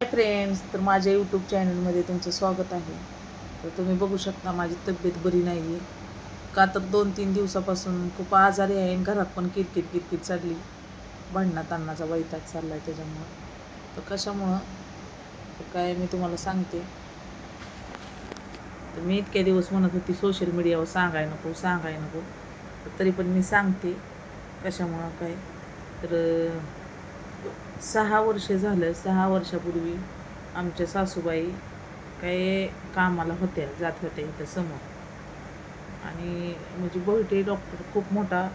Friends तर माझ्या YouTube चॅनलमध्ये तुमचं स्वागत आहे. तर तुम्ही बघू शकता माझी तब्येत बरी नाही आहे का तर दोन तीन दिवसापासून खूप आजारी आहे आणि घरात पण किरकिट किरकिट चालली. भांडणात अन्नाचा वैताग चालला आहे त्याच्यामुळं. तर कशामुळं? तर काय मी तुम्हाला सांगते. तर मी इतक्या दिवस म्हणत होती सोशल मीडियावर सांगाय नको सांगाय नको. तर तरी पण मी सांगते कशामुळं काय? तर सहा वर्ष झालं सहा वर्षापूर्वी आमच्या सासूबाई काय कामाला होत्या जात होत्या इथं समोर. आणि म्हणजे बोहिटे डॉक्टर खूप मोठा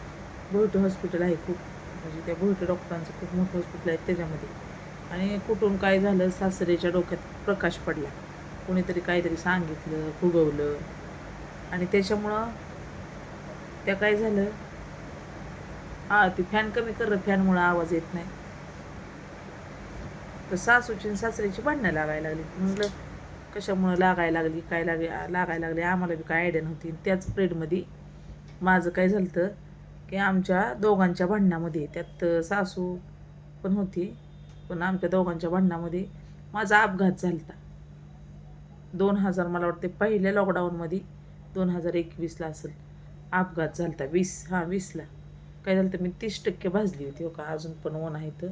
बोहिटे हॉस्पिटल आहे खूप. म्हणजे त्या बोहिटे डॉक्टरांचं खूप मोठं हॉस्पिटल आहे त्याच्यामध्ये. आणि कुठून काय झालं सासरेच्या डोक्यात प्रकाश पडला. कोणीतरी काहीतरी सांगितलं फुगवलं. आणि त्याच्यामुळं त्या काय झालं? हा ती फॅन कमी कर फॅनमुळं आवाज येत नाही. तर सासूची आणि सासऱ्याची भांडणं लागायला लागली. म्हटलं कशामुळं लागायला लागली? काय लागे लागायला लागली? आम्हाला बी काय आयडिया नव्हती. त्याच पिरियडमध्ये माझं काय झालं तर की आमच्या दोघांच्या भांडणामध्ये त्यात सासू पण होती पण आमच्या दोघांच्या भांडणामध्ये माझा अपघात झाला होता दोन हजार मला वाटते पहिल्या लॉकडाऊनमध्ये दोन हजार एकवीसला असेल अपघात झाला होता वीस हां वीसला. काय झालं तर मी तीस टक्के भाजली होती हो का? अजून पण ओन आहे तर.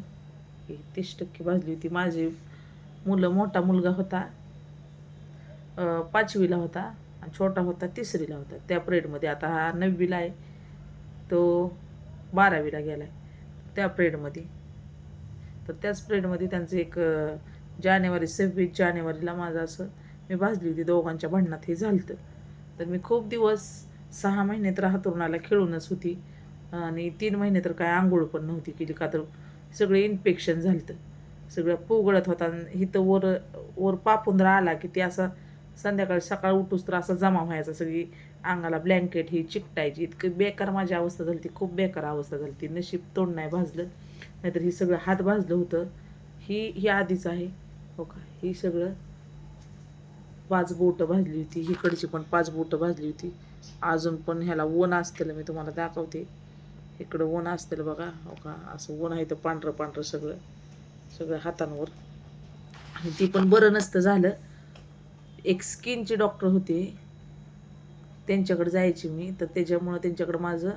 ही तीस टक्के भाजली होती. माझी मुलं मोठा मुलगा होता. पाचवीला होता आणि छोटा होता तिसरीला होता. त्या प्रेडमध्ये आता हा नववीला आहे. तो बारावीला गेला आहे त्या प्रेडमध्ये तर त्याच प्रेडमध्ये त्यांचं एक जानेवारी सव्वीस जानेवारीला माझं असं मी भाजली होती. दोघांच्या भांडणात हे झालं तर मी खूप दिवस सहा महिने तर हातरुणाला खेळूनच होती. आणि तीन महिने तर काय आंघोळ पण नव्हती केली. का तर सगळे इन्फेक्शन झालं सगळं पोगळत होता. आणि इथं वर वर पापुंदरा आला की ते असा संध्याकाळी सकाळ उठूस तर असा जमा व्हायचा. सगळी अंगाला ब्लँकेट ही चिकटायची. इतकी बेकार माझी अवस्था झाली ती खूप बेकार अवस्था झाली ती नशीब तोंड नाही भाजलं. नाहीतर हे सगळं हात भाजलं होतं. ही ही आधीच आहे. हो का? ही सगळं पाच बोटं भाजली होती. हिकडची पण पाच बोटं भाजली होती. अजून पण ह्याला वन असतेलं मी तुम्हाला दाखवते. इकडं ऊन असतील बघा. हो का असं ऊन आहे तर पांढरं पांढरं सगळं सगळं हातांवर. आणि ती पण बरं नसतं झालं. एक स्किनचे डॉक्टर होते. त्यांच्याकडे जायची मी. तर त्याच्यामुळं त्यांच्याकडं माझं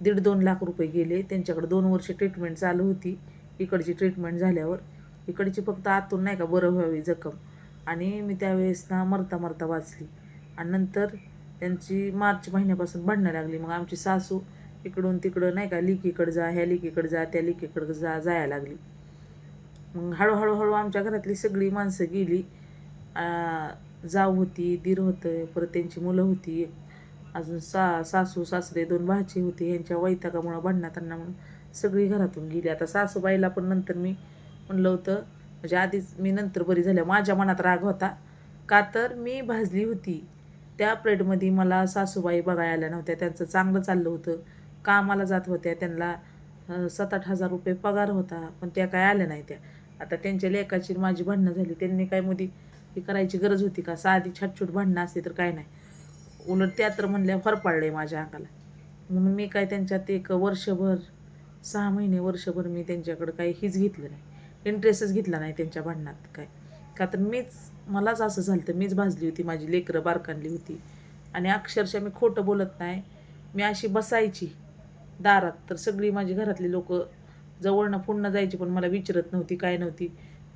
दीड दोन लाख रुपये गेले. त्यांच्याकडे दोन वर्ष ट्रीटमेंट चालू होती. इकडची ट्रीटमेंट झाल्यावर. इकडची फक्त आतून नाही का बरं व्हावी जखम. आणि मी त्यावेळेस ना मरता मरता वाचली. आणि नंतर त्यांची मार्च महिन्यापासून भांडणं लागली. मग आमची सासू इकडून तिकडं नाही का लिकीकडं जा ह्या लिकीकडं जा त्या लिकीकडं जा जायला लागली. मग हळूहळू हळू आमच्या घरातली सगळी माणसं गेली. जाऊ होती दीर होतं परत त्यांची मुलं होती. अजून सा सासू सासरे दोन भाची होती यांच्या वैतागामुळं भांडणातांना म्हणून सगळी घरातून गेली. आता सासूबाईला पण नंतर मी म्हणलं होतं म्हणजे आधीच मी नंतर बरी झाल्या. माझ्या मनात राग होता. का तर मी भाजली होती. त्या प्लेटमध्ये मला सासूबाई बघायला आल्या नव्हत्या. त्यांचं चांगलं चाललं होतं. कामाला जात होत्या. त्यांना सात आठ हजार रुपये पगार होता पण त्या काय आल्या नाही त्या. आता त्यांच्या लेखाची माझी भांडणं झाली. त्यांनी काय मध्ये हे करायची गरज होती का? साधी छाटछूट भांडणं असते तर काय नाही. उलट त्या तर म्हणल्या फर पडले माझ्या अंगाला. म्हणून मी काय त्यांच्यात एक वर्षभर सहा महिने वर्षभर मी त्यांच्याकडं काही हीच घेतलं नाही. इंटरेस्टच घेतला नाही त्यांच्या भांडणात काय. का तर मीच मलाच असं झालं तर मीच भाजली होती माझी लेकरं बारकांली होती. आणि अक्षरशः मी खोटं बोलत नाही. मी अशी बसायची. दारात. तर सगळी माझी घरातली लोक जवळनं पुढनं जायची पण मला विचारत नव्हती काय नव्हती.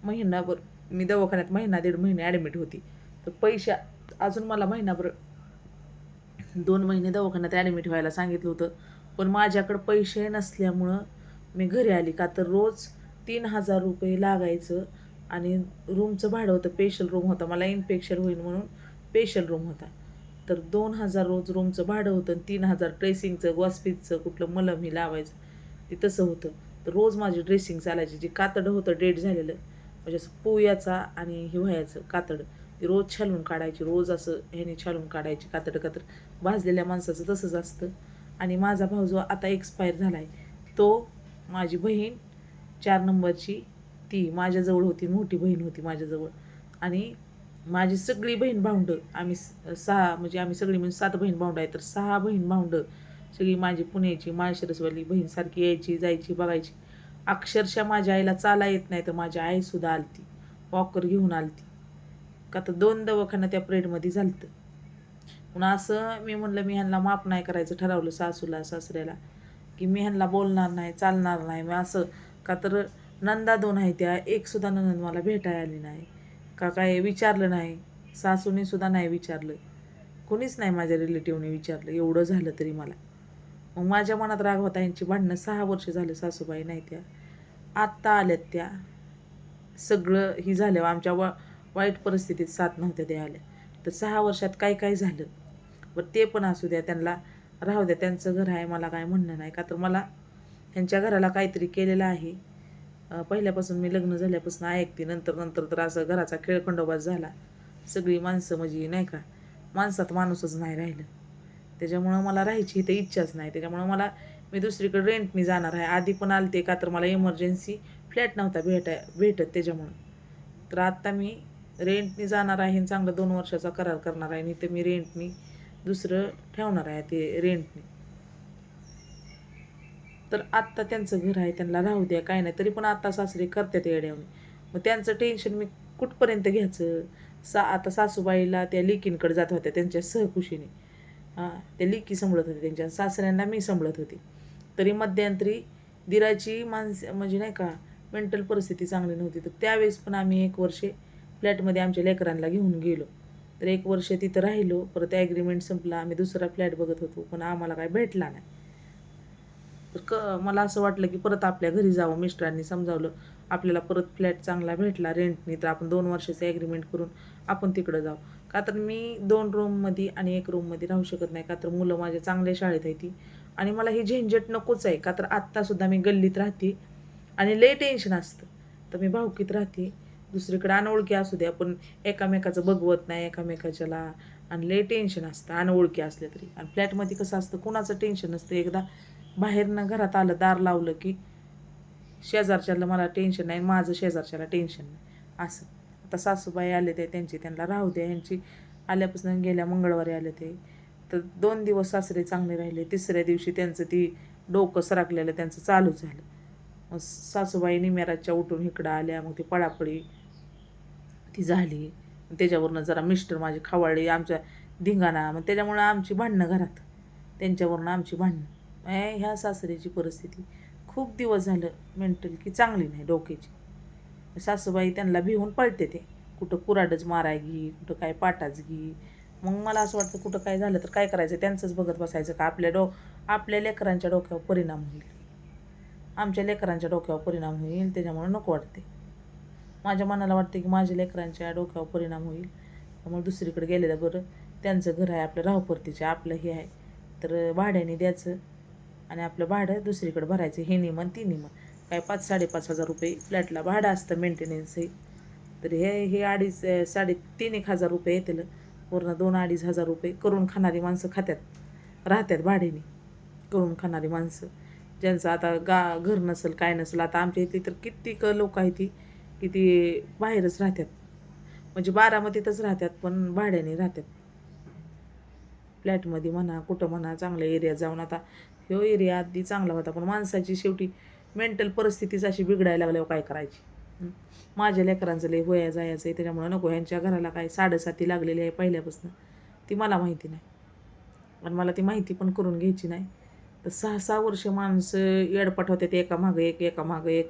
महिनाभर मी दवाखान्यात महिना दीड महिने ॲडमिट होती. तर पैशा अजून मला महिनाभर दोन महिने दवाखान्यात ॲडमिट व्हायला सांगितलं होतं. पण माझ्याकडं पैसे नसल्यामुळं मी घरी आली का तर रोज तीन हजार रुपये लागायचं आणि रूमचं भाडं होतं पेशल रूम होता. मला इन्फेक्शन होईल म्हणून पेशल रूम होता. तर दोन हजार रोज रूमचं भाडं होतं आणि तीन हजार ड्रेसिंगचं गॉस्पिसचं कुठलं मलम हे लावायचं. ते तसं होतं. तर रोज माझी ड्रेसिंग चालायची. जे कातडं होतं डेट झालेलं. म्हणजे असं पोयाचा आणि हिवाळ्याचं कातडं. ते रोज छालून काढायची. रोज असं ह्याने छालून काढायची कातडं कातड. भाजलेल्या माणसाचं तसंच असतं. आणि माझा भाऊ जो आता एक्सपायर झाला आहे तो माझी बहीण चार नंबरची ती माझ्याजवळ होती मोठी बहीण होती माझ्याजवळ. आणि माझी सगळी बहीण भावंडं आम्ही सहा म्हणजे आम्ही सगळी म्हणजे सात बहीण भावंडं आहे तर सहा बहीण भावंडं सगळी माझी पुण्याची माळशिरसवाली बहीणसारखी यायची जायची बघायची. अक्षरशः माझ्या आईला चाला येत नाही तर माझी आईसुद्धा आलती वॉकर घेऊन आलती. का तर दोन दवाखाना त्या प्रेडमध्ये झालतं. म्हणून असं मी म्हणलं मी ह्यांना माफ नाही करायचं ठरवलं सासूला सासऱ्याला की मी ह्यांना बोलणार नाही चालणार नाही. मी असं का तर नंदा दोन आहे त्या एकसुद्धा ननंद मला भेटायला आली नाही. का काय विचारलं नाही सासूने सुद्धा नाही विचारलं. कोणीच नाही माझ्या रिलेटिव्हने विचारलं एवढं झालं तरी मला. मग माझ्या मनात राग होता यांची भांडणं सहा वर्ष झालं सासूबाई नाही त्या. आत्ता आल्यात त्या. सगळं ही झालं आमच्या वा वाईट परिस्थितीत साथ नव्हत्या त्या आल्या. तर सहा वर्षात काय काय झालं? बरं ते पण असू द्या त्यांना राहू द्या त्यांचं घर आहे मला काय म्हणणं नाही. का तर मला त्यांच्या घराला काहीतरी केलेलं आहे. पहिल्यापासून मी लग्न झाल्यापासून ऐकते नंतर नंतर तर असं घराचा खेळखंडोबाज झाला. सगळी माणसं म्हणजे नाही का माणसात माणूसच नाही राहिलं. त्याच्यामुळं मला राहायची इथं इच्छाच नाही. त्याच्यामुळं मला मी दुसरीकडे रेंटनी जाणार आहे. आधी पण आलते का तर मला इमर्जन्सी फ्लॅट नव्हता भेटाय भेटत त्याच्यामुळं. तर आत्ता मी रेंटनी जाणार आहे आणि चांगलं दोन वर्षाचा करार करणार आहे. आणि तर मी रेंटनी दुसरं ठेवणार आहे ते रेंटनी तर आत्ता त्यांचं घर आहे त्यांना राहू द्या काय नाही. तरी पण आत्ता सासरे करतात येड्यावणी मग त्यांचं टेन्शन मी कुठपर्यंत घ्यायचं? सा आता सासूबाईला त्या लिकींकडे जात होत्या त्यांच्या सहकुशीने. हां त्या लिकी सांभाळत होते त्यांच्या. सासऱ्यांना मी सांभाळत होते. तरी मध्यंतरी दिराची माणसं म्हणजे नाही का मेंटल परिस्थिती चांगली नव्हती. तर त्यावेळेस पण आम्ही एक वर्षे फ्लॅटमध्ये आमच्या लेकरांना घेऊन गेलो. तर एक वर्ष तिथं राहिलो. परत ॲग्रीमेंट संपला. आम्ही दुसरा फ्लॅट बघत होतो. पण आम्हाला काय भेटला नाही. क मला असं वाटलं की परत आपल्या घरी जावं मिस्टरांनी समजावलं. आपल्याला परत फ्लॅट चांगला भेटला रेंटनी तर आपण दोन वर्षाचं ॲग्रीमेंट करून आपण तिकडं जाऊ का तर मी दोन रूममध्ये आणि एक रूममध्ये राहू शकत नाही. का तर मुलं माझ्या चांगल्या शाळेत आहे ती. आणि मला ही झंझट नकोच आहे. का तर आत्तासुद्धा मी गल्लीत राहते आणि लय टेन्शन असतं. तर मी भावकीत राहते. दुसरीकडे अनोळखी असू द्या पण एकामेकाचं बघवत नाही एकामेकाच्याला. आणि लय टेन्शन असतं. अनोळखी असले तरी. आणि फ्लॅटमध्ये कसं असतं? कुणाचं टेन्शन नसतं. एकदा बाहेरनं घरात आलं दार लावलं की शेजारच्याला मला टेन्शन नाही माझं शेजारच्याला टेन्शन नाही. असं. आता सासूबाई आले ते त्यांची त्यांना राहू द्या यांची आल्यापासून गेल्या मंगळवारी आले ते. तर दोन दिवस सासरे चांगले राहिले तिसऱ्या दिवशी त्यांचं ती डोकं सरकलेलं त्यांचं चालू झालं. मग सासूबाई निमेराच्या उठून इकडं आल्या मग ती पळापळी ती झाली. त्याच्यावरनं जरा मिस्टर माझी खवाळली आमच्या धिंगाणा मग त्याच्यामुळं आमची भांडणं घरात. त्यांच्यावरनं आमची भांडणं. ए ह्या सासऱ्याची परिस्थिती खूप दिवस झालं मेंटल की चांगली नाही डोक्याची. सासूबाई त्यांना भिवून पळते ते. कुठं कुराडच माराय घे कुठं काय पाटाच घे. मग मला असं वाटतं कुठं काय झालं तर काय करायचं? त्यांचंच बघत बसायचं का? आपल्या डो आपल्या लेकरांच्या डोक्यावर परिणाम होईल. आमच्या लेकरांच्या डोक्यावर परिणाम होईल त्याच्यामुळे नको वाटते. माझ्या मनाला वाटते की माझ्या लेकरांच्या डोक्यावर परिणाम होईल. त्यामुळे दुसरीकडे गेलेलं बरं. त्यांचं घर आहे आपलं राहपरतीचे आपलं हे आहे. तर भाड्याने द्यायचं. आणि आपलं भाडं दुसरीकडे भरायचं हे निमन ती निमन काय पाच साडेपाच हजार रुपये फ्लॅटला भाडं असतं मेंटेनन्सही तर हे हे अडीच साडे तीन एक हजार रुपये येतील. पूर्ण दोन अडीच हजार रुपये करून खाणारी माणसं खात्यात राहतात भाड्याने करून खाणारी माणसं. ज्यांचं आता गा घर नसेल काय नसेल आता आमच्या इथे तर कित्येक लोक आहेत ती की ती बाहेरच राहतात म्हणजे बारामतीतच राहतात पण भाड्याने राहतात फ्लॅटमध्ये म्हणा कुठं म्हणा चांगल्या एरियात जाऊन आता ह्यो एरिया आधी चांगला होता पण माणसाची शेवटी मेंटल परिस्थितीच अशी बिघडायला लागल्यावर काय करायची? माझ्या लेकरांचं लय होया जायचं आहे त्याच्यामुळं नको. ह्यांच्या घराला काय साडेसाती लागलेली आहे पहिल्यापासून. ती मला माहिती नाही. आणि मला ती माहिती पण करून घ्यायची नाही. तर सहा सहा वर्ष माणसं येडपट होते ते एका मागं एक एका मागं एक.